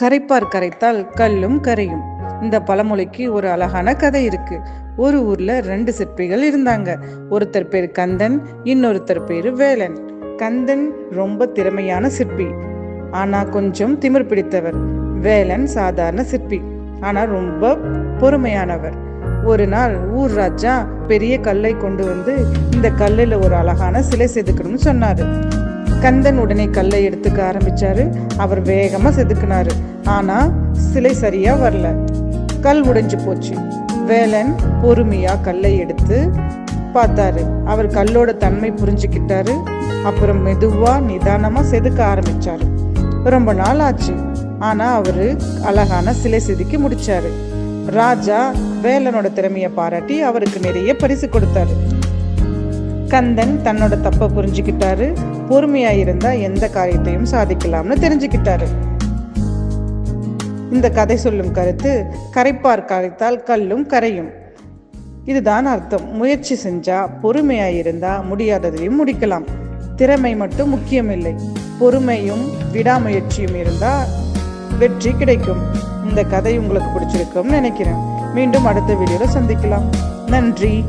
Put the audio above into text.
கரைப்பார் கரைத்தால் கல்லும் கரையும். இந்த பழமொழிக்கு ஒரு அழகான கதை இருக்கு. ஒரு ஊர்ல ரெண்டு சிற்பிகள் இருந்தாங்க. ஒருத்தர் பேர் கந்தன் இன்னொருத்தர் பேரு வேலன். கந்தன் ரொம்ப திறமையான சிற்பி. ஆனா கொஞ்சம் திமிர் பிடித்தவர். வேலன் சாதாரண சிற்பி. ஆனா ரொம்ப பொறுமையானவர். ஒரு நாள் ஊர் ராஜா பெரிய கல்லை கொண்டு வந்து இந்த கல்லில் ஒரு அழகான சிலை செதுக்கணும்னு சொன்னாரு. கந்தன் உடனே கல்லை எடுத்துக்க ஆரம்பிச்சாரு. அவர் வேகமா செதுக்குனாரு. ஆனா சிலை சரியா வரல. கல் உடைஞ்சு போச்சு. வேலன் பொறுமையா கல்லை எடுத்து பார்த்தாரு. அவர் கல்லோட தன்மை புரிஞ்சுக்கிட்டாரு. அப்புறம் மெதுவா நிதானமா செதுக்க ஆரம்பிச்சாரு. ரொம்ப நாள் ஆச்சு. ஆனா அவரு அழகான சிலை செதுக்கி முடிச்சாரு. ராஜா வேலனோட திறமைய பாராட்டி அவருக்கு நிறைய பரிசு கொடுத்தாரு. கந்தன் தன்னோட தப்பை புரிஞ்சுக்கிட்டாரு. பொறுமையா இருந்தா எந்த காரியத்தையும் சாதிக்கலாம்னு தெரிஞ்சுக்கிட்டாரு. இந்த கதை சொல்லும் கருத்து கரைப்பார் கரைத்தால் கல்லும் கரையும். இதுதான் அர்த்தம். முயற்சி செஞ்சா பொறுமையா இருந்தா முடியாததையும் முடிக்கலாம். திறமை மட்டும் முக்கியமில்லை. பொறுமையும் விடாமுயற்சியும் இருந்தா வெற்றி கிடைக்கும். இந்த கதை உங்களுக்கு பிடிச்சிருக்கும்னு நினைக்கிறேன். மீண்டும் அடுத்த வீடியோவில் சந்திக்கலாம். நன்றி.